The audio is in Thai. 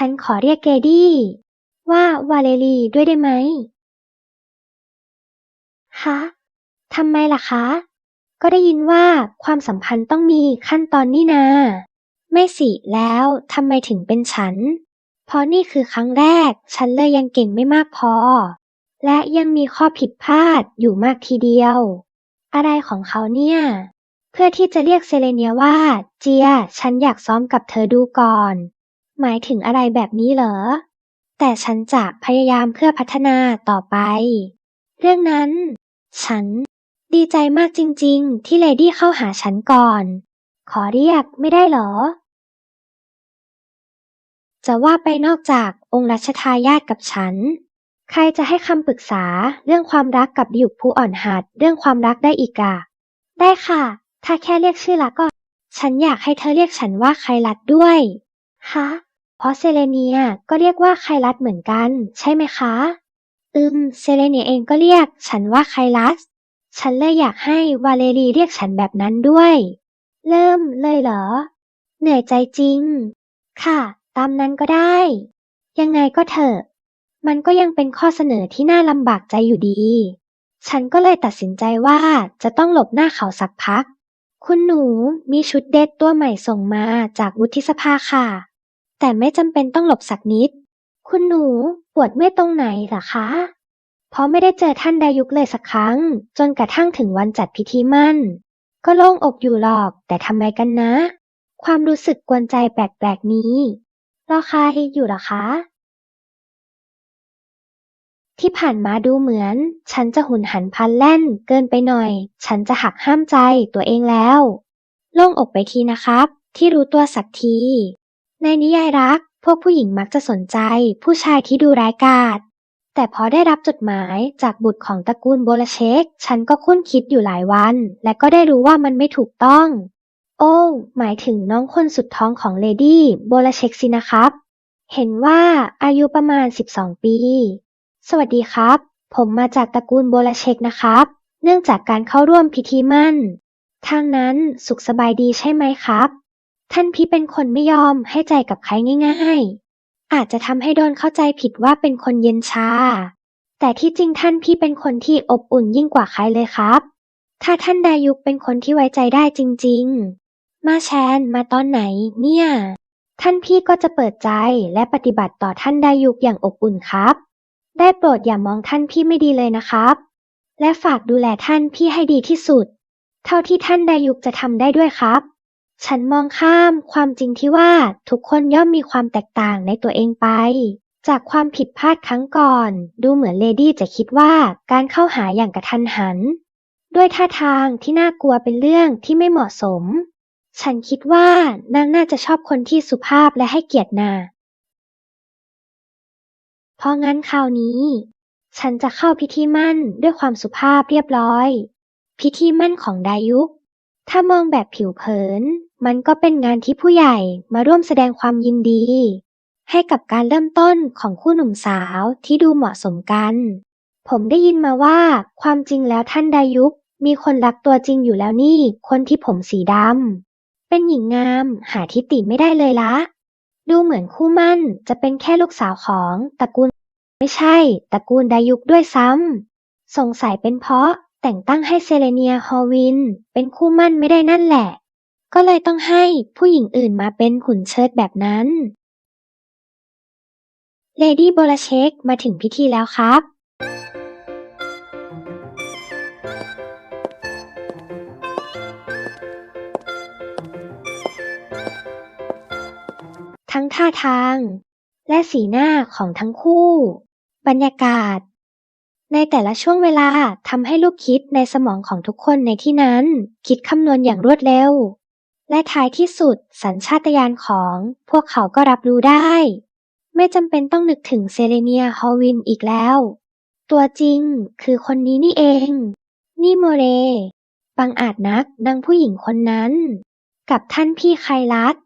ฉันขอเรียกเกรดี้ว่าวาเลรีด้วยได้ไหม ฮะ ทำไมล่ะคะ ก็ได้ยินว่าความสัมพันธ์ต้องมีขั้นตอนนี่นา ไม่สิแล้วทำไมถึงเป็นฉัน เพราะนี่คือครั้งแรก ฉันเลยยังเก่งไม่มากพอ และยังมีข้อผิดพลาดอยู่มากทีเดียว อะไรของเขาเนี่ย เพื่อที่จะเรียกเซเลเนียว่า เจีย ฉันอยากซ้อมกับเธอดูก่อน หมายถึงอะไรแบบนี้เหรอ แต่ฉันจะพยายามเพื่อพัฒนาต่อไป เรื่องนั้น ฉัน ดีใจมากจริง ๆ ที่เลดี้เข้าหาฉันก่อน ขอเรียกไม่ได้เหรอ จะว่าไปนอกจากองค์รัชทายาทกับฉัน ใครจะให้คำปรึกษาเรื่องความรักกับดิวผู้อ่อนหัดเรื่องความรักได้อีกอะได้ค่ะ ถ้าแค่เรียกชื่อละก็ ฉันอยากให้เธอเรียกฉันว่าไคลัดด้วย ฮะ เพราะเซเลเนียก็เรียกว่าไคลัดเหมือนกัน ใช่ไหมคะ อืม เซเลเนียเองก็เรียกฉันว่าไคลัส ฉันเลยอยากให้วาเลรีเรียกฉันแบบนั้นด้วย เริ่มเลยเหรอ เหนื่อยใจจริง ค่ะ ตามนั้นก็ได้ ยังไงก็เถอะ มันก็ยังเป็นข้อเสนอที่น่าลำบากใจอยู่ดี ฉันก็เลยตัดสินใจว่าจะต้องหลบหน้าเขาสักพัก คุณหนูมีชุดเดทตัวใหม่ส่งมาจากวุฒิสภาค่ะ แต่ไม่จำเป็นต้องหลบสักนิด คุณหนูปวดเมื่อยตรงไหนหรอคะ เพราะไม่ได้เจอท่านดายุกเลยสักครั้ง จนกระทั่งถึงวันจัดพิธีมั่น ก็โล่งอกอยู่หรอก แต่ทำไมกันนะ ความรู้สึกกวนใจแปลกๆนี้รอใครอยู่หรอคะ ที่ผ่านมาดูเหมือน ฉันจะหุนหันพลันแล่น เกินไปหน่อย ฉันจะหักห้ามใจตัวเองแล้ว โล่งอกไปทีนะครับ ที่รู้ตัวสักที ในนิยายรัก พวกผู้หญิงมักจะสนใจ ผู้ชายที่ดูร้ายกาจแต่พอได้รับจดหมายจากบุตรของตระกูลโบลเชกฉันก็คุ้นคิดอยู่หลายวัน และก็ได้รู้ว่ามันไม่ถูกต้อง โอ้หมายถึงน้องคนสุดท้องของเลดี้โบลเชกสินะครับ เห็นว่าอายุประมาณ 12 ปี สวัสดีครับ ผมมาจากตระกูลโบลเชกนะครับ เนื่องจากการเข้าร่วมพิธีมั่นทางนั้นสุขสบายดีใช่ไหมครับ ท่านพี่เป็นคนไม่ยอมให้ใจกับใครง่ายๆ อาจจะทำให้โดนเข้าใจผิดว่าเป็นคนเย็นชา แต่ที่จริงท่านพี่เป็นคนที่อบอุ่นยิ่งกว่าใครเลยครับ ถ้าท่านดายุกเป็นคนที่ไว้ใจได้จริงๆ มาแชนมาตอนไหนเนี่ย ท่านพี่ก็จะเปิดใจและปฏิบัติต่อท่านดายุกอย่างอบอุ่นครับ ได้โปรดอย่ามองท่านพี่ไม่ดีเลยนะครับ และฝากดูแลท่านพี่ให้ดีที่สุด เท่าที่ท่านดายุกจะทำได้ด้วยครับ ฉันมองข้ามความจริงที่ว่าทุกคนย่อมมีความแตกต่างในตัวเองไป จากความผิดพลาดครั้งก่อน ดูเหมือนเลดี้จะคิดว่าการเข้าหาอย่างกระทันหัน ด้วยท่าทางที่น่ากลัวเป็นเรื่องที่ไม่เหมาะสม ฉันคิดว่านางน่าจะชอบคนที่สุภาพและให้เกียรตินาเพราะงั้นคราวนี้ ฉันจะเข้าพิธีมั่นด้วยความสุภาพเรียบร้อย พิธีมั่นของดายุ ถ้ามองแบบผิวเผิน มันก็เป็นงานที่ผู้ใหญ่มาร่วมแสดงความยินดี ให้กับการเริ่มต้นของคู่หนุ่มสาวที่ดูเหมาะสมกัน ผมได้ยินมาว่าความจริงแล้วท่านดายุกมีคนรักตัวจริงอยู่แล้วนี่ คนที่ผมสีดำ เป็นหญิงงามหาทิติไม่ได้เลยละ ดูเหมือนคู่มั่นจะเป็นแค่ลูกสาวของตระกูล ไม่ใช่ตระกูลดายุกด้วยซ้ำ สงสัยเป็นเพราะแต่งตั้งให้เซเลเนียฮอวิน เป็นคู่มั่นไม่ได้นั่นแหละ ก็เลยต้องให้ผู้หญิงอื่นมาเป็นหุ่นเชิดแบบนั้น เลดี้โบลาเชกมาถึงพิธีแล้วครับ ทั้งท่าทาง และสีหน้าของทั้งคู่ บรรยากาศ ในแต่ละช่วงเวลาทำให้ลูกคิดในสมองของทุกคนในที่นั้น คิดคำนวณอย่างรวดเร็ว และท้ายที่สุดสัญชาตญาณของพวกเขาก็รับรู้ได้ ไม่จำเป็นต้องนึกถึงเซเลเนียฮอวินอีกแล้ว ตัวจริงคือคนนี้นี่เอง นี่โมเรบังอาจนักนางผู้หญิงคนนั้น กับท่านพี่ไคลัส